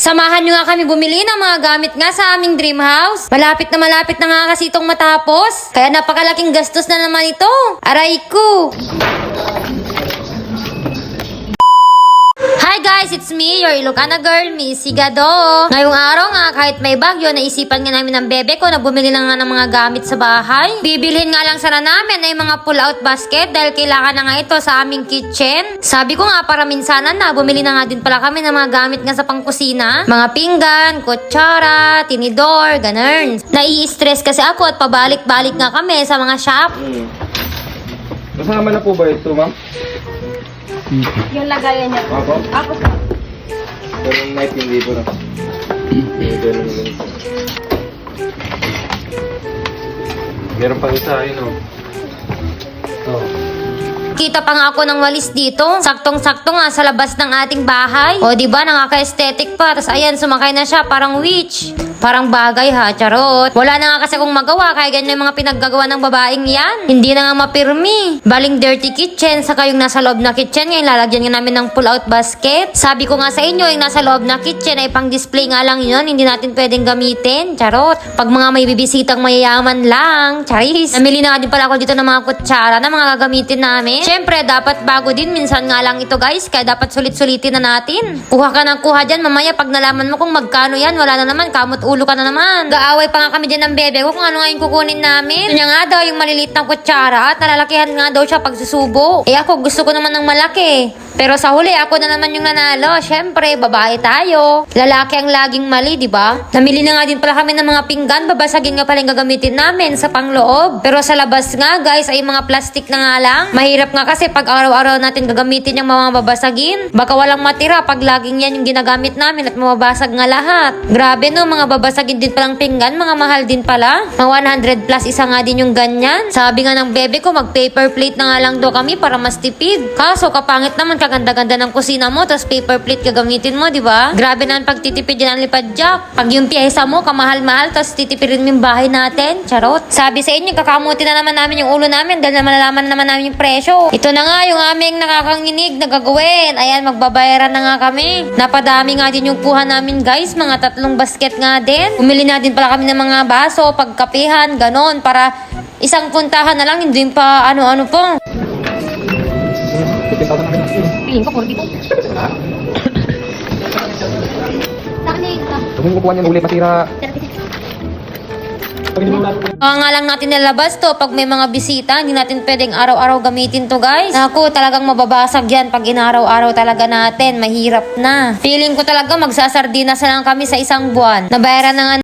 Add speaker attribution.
Speaker 1: Samahan nyo nga kami bumili ng mga gamit nga sa aming dream house. Malapit na malapit na nga kasi itong matapos. Kaya napakalaking gastos na naman ito. Aray ko! Guys, it's me, your Ilocana girl, Miss Sigado. Ngayong araw nga, kahit may bagyo, naisipan nga namin ng bebe ko na bumili na nga ng mga gamit sa bahay. Bibilhin nga lang sana namin ay mga pull-out basket dahil kailangan na nga ito sa aming kitchen. Sabi ko nga para minsanan na, bumili na nga din pala kami ng mga gamit nga sa pangkusina. Mga pinggan, kutsara, tinidor, ganun. Nai-stress kasi ako at pabalik-balik nga kami sa mga shop.
Speaker 2: Hmm. Kasama na po ba ito, ma'am?
Speaker 3: Yung lagayan niya.
Speaker 2: Ako?
Speaker 3: Ako sa.
Speaker 2: Pero yung night hindi po na. Meron pang isa, ayun o. Oh.
Speaker 1: Kita pa nga ako ng walis dito. Saktong-sakto nga sa labas ng ating bahay. O, di ba Nakaka-aesthetic pa. Tapos, ayan, sumakay na siya. Parang witch. Parang bagay ha, charot. Wala na nga kasi akong magawa. Kaya ganyan yung mga pinaggagawa ng babaeng yan. Hindi na nga mapirmi. Baling dirty kitchen. Saka yung nasa loob na kitchen. Ngayon, lalagyan nga namin ng pull-out basket. Sabi ko nga sa inyo, yung nasa loob na kitchen ay pang display nga lang yun. Hindi natin pwedeng gamitin. Charot. Pag mga may bibisitang mayayaman lang. Charis. Namili na nga din pala ako dito ng mga kutsara na mga gagamitin namin. Siyempre, dapat bago din. Minsan nga lang ito guys. Kaya dapat sulit-sulitin na natin. Kuha ka ng kuha dyan. Mamaya pag nalaman mo kung magkano yan, wala na naman. Kamot ulo ka na naman. Gaaway pa nga kami dyan ng bebe ko kung ano nga yung kukunin namin. Yun nga daw yung maliliit na kutsara at nalalakihan nga daw siya pag susubo. Eh ako gusto ko naman ng malaki. Pero sa huli, ako na naman yung nanalo. Siyempre, babae tayo. Lalaki ang laging mali, di ba? Namili na nga din pala kami ng mga pinggan. Babasagin nga pala yung gagamitin namin sa pangloob. Pero sa labas nga, guys, ay mga plastic na nga lang. Mahirap nga kasi pag araw-araw natin gagamitin yung mga babasagin. Baka walang matira pag laging yan yung ginagamit namin at mababasag nga lahat. Grabe no, mga babasagin din palang pinggan. Mga mahal din pala. Mga 100 plus isa nga din yung ganyan. Sabi nga ng bebe ko, mag paper plate na nga lang daw kami para mas tipid. Kaso kapangit naman kaganda-ganda ng kusina mo, tapos paper plate gagamitin mo, di ba? Grabe naman pag titipid yan ang lipad jack. Pag yung pyesa mo, kamahal-mahal, tapos titipirin mo yung bahay natin. Charot. Sabi sa inyo, kakamuti na naman namin yung ulo namin dahil na malalaman naman namin yung presyo. Ito na nga yung aming nakakanginig na gagawin. Ayan, magbabayaran na nga kami. Napadami nga din yung kuha namin guys, mga tatlong basket nga din. Bumili na din pala kami ng mga baso, pagkapihan, ganon, para isang puntahan na lang, hindi pa ano-ano po.
Speaker 3: Piling ko, 40 po. Sa akin eh,
Speaker 2: mo kukuha niyan ulit, masira.
Speaker 3: 36.
Speaker 1: Mga nga lang natin nilabas to pag may mga bisita, hindi natin pwedeng araw-araw gamitin to guys. Naku, talagang mababasag yan pag inaraw-araw talaga natin. Mahirap na. Feeling ko talaga magsasardinas na lang kami sa isang buwan. Nabayaran na nga